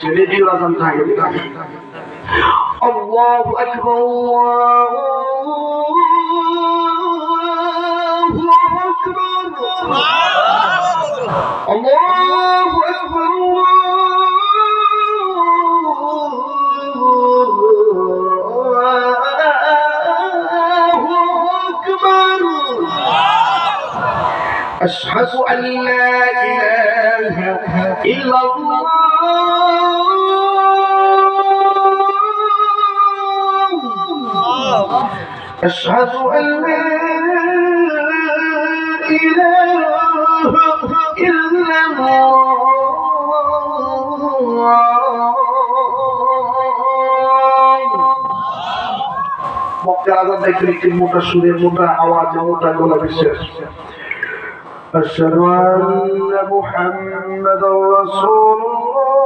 Radio আজান থাকে আল্লাহু আকবার আল্লাহু আকবার আল্লাহু আকবার আল্লাহু আকবার أشهد أن لا إله إلا الله أشهد أن لا إله إلا الله মক্কা আজান দেখলে একটি মোটা সুরের মোটা আওয়াজ মোটা গলা বিশ্বাস أشهد أن محمدا رسول الله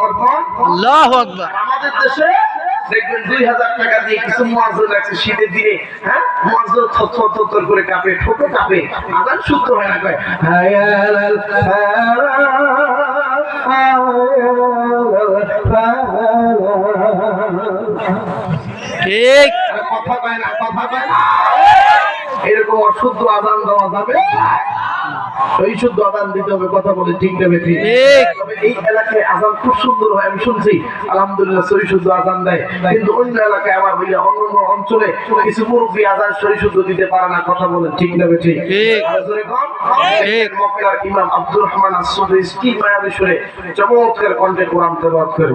আল্লাহু আকবার। আমাদের দেশে দেখবেন দুই হাজার টাকা দিয়ে কিছু মজুর আছে শীতের দিনে হ্যাঁ? মজুর থর করে কাঁপে ঠোঁটে কাঁপে আদান শুদ্ধ হয় না কয় ঠিক। কথা পায় না কথা পায় না। এরকম অশুদ্ধ আদান দেওয়া যাবে? এই শুদ্ধ আদান দিতে হবে কথা বলে ঠিক দেবে ঠিক। এই এলাকায় আজান খুব সুন্দর হয় আমি শুনছি। আলহামদুলিল্লাহ সহি শুদ্ধ আজান দেয়। কিন্তু অন্য এলাকায় আমার হইলে অন্য অন্য অঞ্চলে কিছু মুরব্বী আজান সহি শুদ্ধ দিতে পারে না কথা বলে ঠিক নেবে ঠিক। মক্কার ইমাম আব্দুর রহমান আসুদি কি মায়াবী সুরে চমৎকার কণ্ঠে কোরআন তেলাওয়াত করে।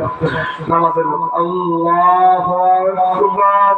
নামাজের মধ্যে আল্লাহু আকবার।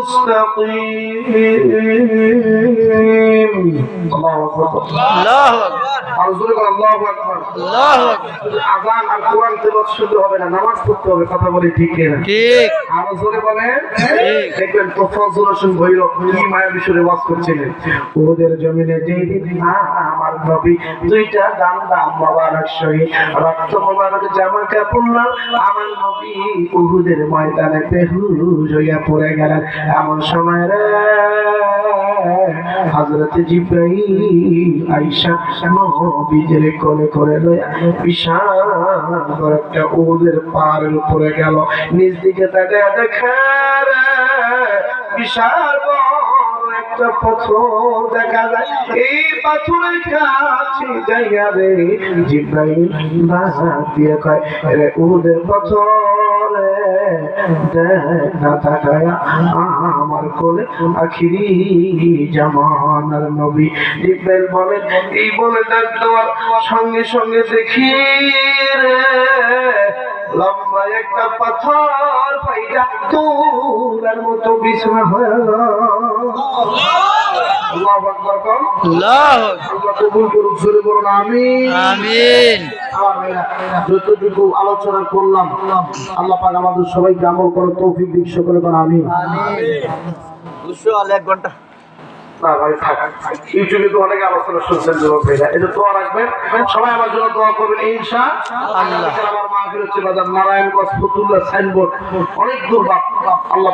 মুস্তাকিম আল্লাহু আকবার আল্লাহু আকবার। আর জোরে বল আল্লাহু আকবার। আল্লাহু আকবার। আযান আর কোরআন তেলাওয়াত শুধু হবে না নামাজ পড়তে হবে কথা বলি ঠিক না ঠিক। আর জোরে বলেন ঠিক। দেখবেন তফাজ্জুল হোসেন ভৈরব কি মায়া বিষয়ে ওয়াজ করছিলেন। ওদের জমিনে যেই দিন আমার নবী দুইটা দাম দাম মোবারক শহীদ রক্ত মোবারক জামা কাপড় আমার নবী উহুদের ময়দানে বেহুশ হইয়া পড়ে গেলেন। এমন সময় রে, হযরত জিব্রাইল আয়েশা নবীজের কোলে করে লয়া বিশাল একটা ওদের পাহাড়ের উপরে গেল। নিজ দিকে তাকায় দেখে বিশাল একটা পাথর দেখা যায়। এই পাথরের কাছে যাইয়া রে জিব্রাইল দিয়ে কয় রে উহুদের পাথর আমার কোলে আখিরি জামানার নবী। জিব্রাইল বলে, এই বলে ডাক সঙ্গে সঙ্গে দেখি রে, লম্বা একটা পাথর পাইটা তোলার মতো বিছানা হয়ে গেল। আল্লাহু আকবার কম আল্লাহু আকবার। আল্লাহ কবুল করুক জোরে বলুন আমিন। আমিন। আমার ভাইরা, যতটুকু আলোচনা করলাম আল্লাহ পাক আমাদের সবাইকে আমল করার তৌফিক দিক সকলে করে আমিন। এক ঘণ্টা। না ভাই ইউটিউবে তো অনেক আলোচনা শুনছেন যুবক ভাইরা। এটা দোয়া রাখবেন। সবাই আমার জন্য দোয়া করবেন ইনশা আল্লাহ। আমার মাহফিল হচ্ছে বাজার নারায়ণগঞ্জ ফতুল্লাহ সাইনবোর্ড। অনেক দূর আল্লাহ